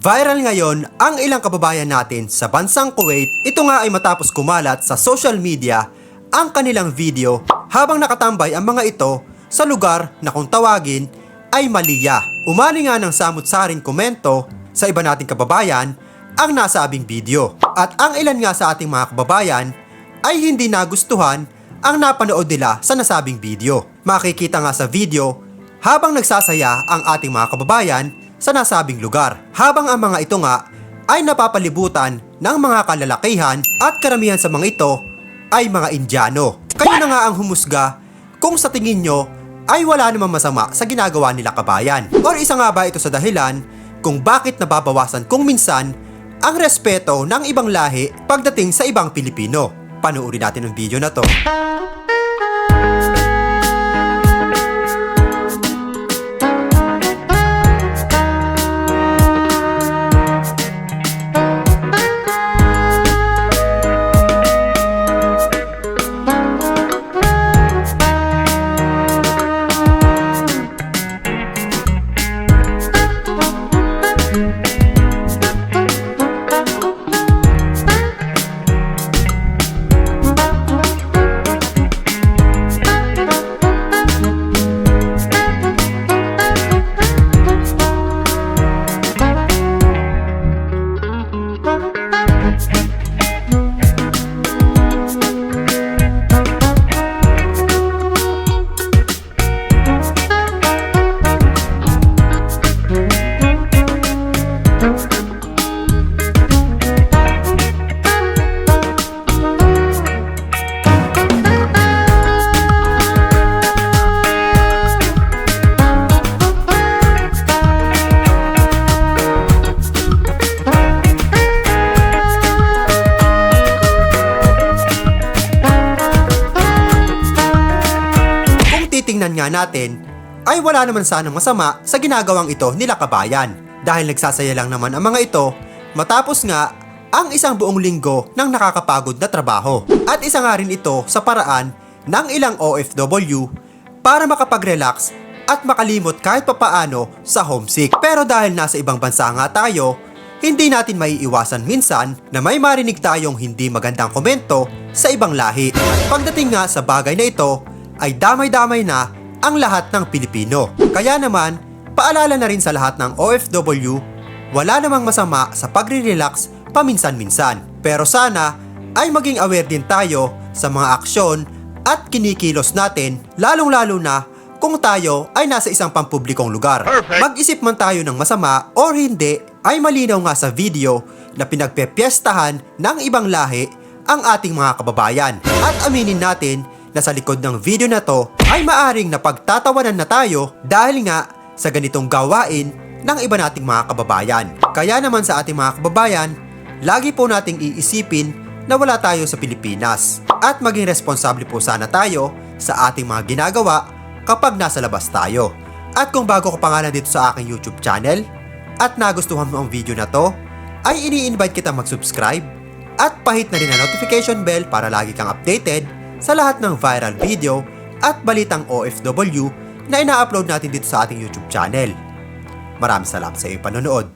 Viral ngayon ang ilang kababayan natin sa bansang Kuwait. Ito nga ay matapos kumalat sa social media ang kanilang video habang nakatambay ang mga ito sa lugar na kung tawagin ay Malia. Umali nga ng samut-saring komento sa iba nating kababayan ang nasabing video. At ang ilan nga sa ating mga kababayan ay hindi nagustuhan ang napanood nila sa nasabing video. Makikita nga sa video habang nagsasaya ang ating mga kababayan sa nasabing lugar. Habang ang mga ito nga ay napapalibutan ng mga kalalakihan at karamihan sa mga ito ay mga Indiano. Kayo na nga ang humusga kung sa tingin nyo ay wala namang masama sa ginagawa nila kabayan. Or isa nga ba ito sa dahilan kung bakit nababawasan kung minsan ang respeto ng ibang lahi pagdating sa ibang Pilipino. Panuuri natin ang video na to. Titingnan nga natin, ay wala naman sanang masama sa ginagawang ito nila kabayan. Dahil nagsasaya lang naman ang mga ito, matapos nga ang isang buong linggo ng nakakapagod na trabaho. At isa nga rin ito sa paraan ng ilang OFW para makapag-relax at makalimot kahit papaano sa homesick. Pero dahil nasa ibang bansa nga tayo, hindi natin maiiwasan minsan na may marinig tayong hindi magandang komento sa ibang lahi. Pagdating nga sa bagay na ito, ay damay-damay na ang lahat ng Pilipino. Kaya naman, paalala na rin sa lahat ng OFW, wala namang masama sa pagre-relax paminsan-minsan. Pero sana ay maging aware din tayo sa mga aksyon at kinikilos natin, lalong-lalo na kung tayo ay nasa isang pampublikong lugar. Mag-isip man tayo ng masama or hindi, ay malinaw nga sa video na pinagpepiestahan ng ibang lahi ang ating mga kababayan. At aminin natin na sa likod ng video na to ay maaring napagtatawanan na tayo dahil nga sa ganitong gawain ng iba nating mga kababayan. Kaya naman sa ating mga kababayan, lagi po nating iisipin na wala tayo sa Pilipinas at maging responsable po sana tayo sa ating mga ginagawa kapag nasa labas tayo. At kung bago ka pa nga lang dito sa aking YouTube channel at nagustuhan mo ang video na to, ay ini-invite kita mag-subscribe at pahit na rin ang notification bell para lagi kang updated sa lahat ng viral video at balitang OFW na ina-upload natin dito sa ating YouTube channel. Maraming salamat sa iyong panonood.